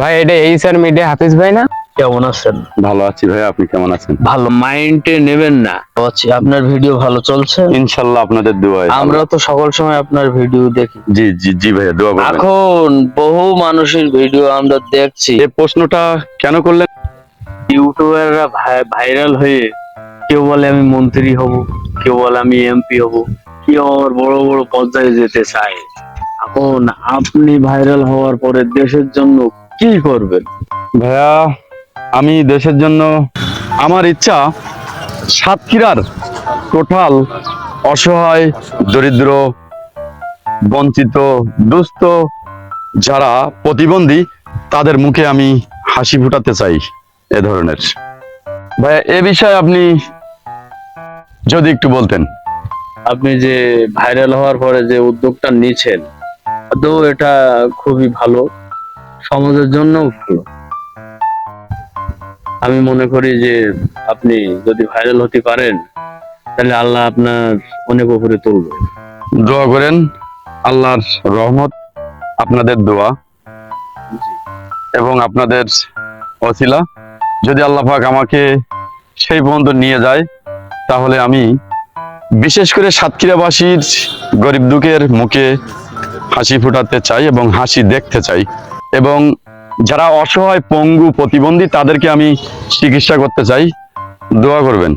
ভাই এটা এই স্যার মিডিয়া হাফিজ ভাই না? কেমন আছেন? ভালো আছি ভাই আপনি কেমন আছেন? ভালো মাইন্ডে নেবেন না। আচ্ছা আপনার ভিডিও ভালো চলছে। ইনশাল্লাহ আপনাদের দোয়ায় আমরা তো সকল সময় আপনার ভিডিও দেখি। জি জি জি ভাইয়া দোয়া করবেন। এখন বহু মানুষের ভিডিও আমরা দেখছি। এই প্রশ্নটা কেন করলেন? ইউটিউবাররা ভাইরাল হয়ে কেউ বলে আমি মন্ত্রী হব কেউ বলে আমি এমপি হব কেউ আবার বড় বড় পর্যায়ে যেতে চায়। এখন আপনি ভাইরাল হওয়ার পরে দেশের জন্য কি করবেন ভাইয়া আমি দেশের জন্য আমার ইচ্ছা সাতক্ষীরার টোটাল অসহায় দরিদ্র বঞ্চিত দুস্থ যারা প্রতিবন্ধী তাদের মুখে আমি হাসি ফুটাতে চাই এ ধরনের। ভাইয়া এ বিষয়ে আপনি যদি একটু বলতেন। আপনি যে ভাইরাল হওয়ার পরে যে উদ্যোগটা নিছেন তো এটা খুবই ভালো। সমাজের জন্য ভালো। আমি মনে করি যে আপনি যদি ভাইরাল হতে পারেন, তাহলে আল্লাহ আপনার অনেক উপরে তুলবে। দোয়া করেন, আল্লাহর রহমত, আপনাদের দোয়া এবং আপনাদের অছিলা যদি আল্লাহ পাক আমাকে সেই পর্যন্ত নিয়ে যায়, তাহলে আমি বিশেষ করে সাতক্ষীরাবাসীর গরিব দুঃখের মুখে হাসি ফুটাতে চাই এবং হাসি দেখতে চাই। এবং যারা অসহায় পঙ্গু প্রতিবন্ধী তাদেরকে আমি চিকিৎসা করতে চাই। দোয়া করবেন।